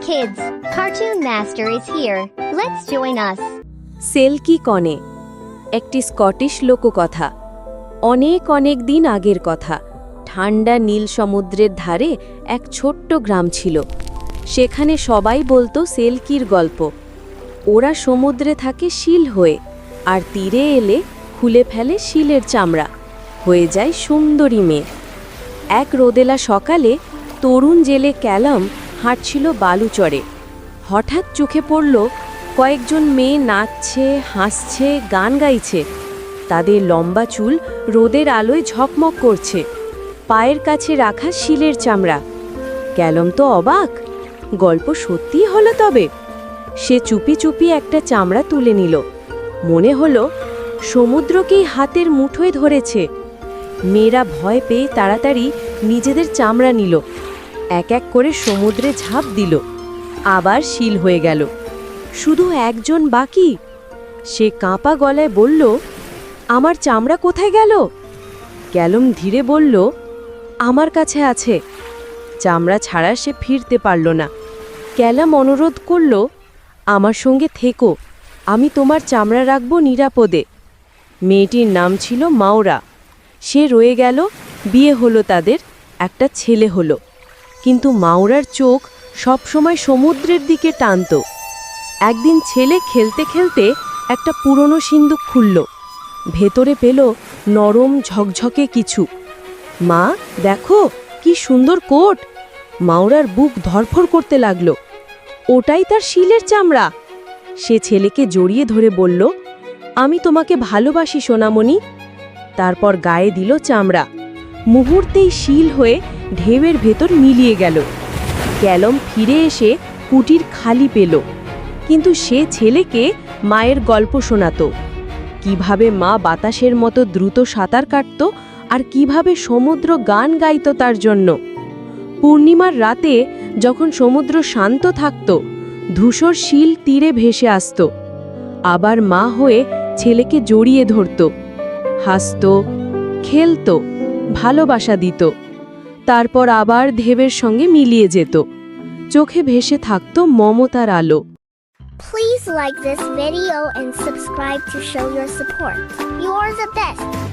kids, Cartoon Master is here. Let's join us. সেলকি কনে একটি Scottish লোককথা অনেক অনেক দিন আগের কথা। ঠান্ডা নীল সমুদ্রের ধারে এক ছোট্ট গ্রাম ছিল। সেখানে সবাই বলতো সেলকির গল্প। ওরা সমুদ্রে থাকে শিল হয়ে আর তীরে এলে খুলে ফেলে শিলের চামড়া। হয়ে যায় সুন্দরী মেয়ে। এক রোদেলা সকালে তরুণ জেলে ক্যালাম হাঁটছিল বালুচরে। হঠাৎ চোখে পড়ল, কয়েকজন মেয়ে নাচছে, হাসছে, গান গাইছে। তাদের লম্বা চুল রোদের আলোয় ঝকমক করছে। পায়ের কাছে রাখা শিলের চামড়া। ক্যালম তো অবাক, গল্প সত্যিই হলো তবে। সে চুপি চুপি একটা চামড়া তুলে নিল। মনে হলো, সমুদ্রকেই হাতের মুঠোয় ধরেছে। মেয়েরা ভয় পেয়ে তাড়াতাড়ি নিজেদের চামড়া নিল। এক এক করে সমুদ্রে ঝাঁপ দিল। আবার শিল হয়ে গেল। শুধু একজন বাকি? সে কাঁপা গলায় বলল, আমার চামড়া কোথায় গেল? ক্যালম ধীরে বলল, আমার কাছে আছে। চামড়া ছাড়া সে ফিরতে পারল না। ক্যালাম অনুরোধ করল, আমার সঙ্গে থেকো। আমি তোমার চামড়া রাখব নিরাপদে। মেয়েটির নাম ছিল মাওরা। সে রয়ে গেল, বিয়ে হলো তাদের, একটা ছেলে হলো। কিন্তু মাওরার চোখ সবসময় সমুদ্রের দিকে টানত। একদিন ছেলে খেলতে খেলতে একটা পুরনো সিন্দুক খুলল। ভেতরে পেল নরম ঝকঝকে কিছু। মা, দেখো, কি সুন্দর কোট! মাওরার বুক ধরফর করতে লাগল। ওটাই তার শিলের চামড়া! সে ছেলেকে জড়িয়ে ধরে বলল, আমি তোমাকে ভালোবাসি, সোনামণি। তারপর গায়ে দিল চামড়া। মুহূর্তেই শিল হয়ে ঢেউয়ের ভেতর মিলিয়ে গেল। ক্যালম ফিরে এসে কুটির খালি পেল। কিন্তু সে ছেলেকে মায়ের গল্প শোনাতো। কীভাবে মা বাতাসের মতো দ্রুত সাঁতার কাটত আর কীভাবে সমুদ্র গান গাইত তার জন্য। পূর্ণিমার রাতে যখন সমুদ্র শান্ত থাকত, ধূসর শিল তীরে ভেসে আসত। আবার মা হয়ে ছেলেকে জড়িয়ে ধরত। হাসত, খেলত। ভালোবাসা দিত তারপর আবার ধেবের সঙ্গে মিলিয়ে যেত চোখে ভেসে থাকত মমতার আলো Please like this video and subscribe to show your support. You are the best.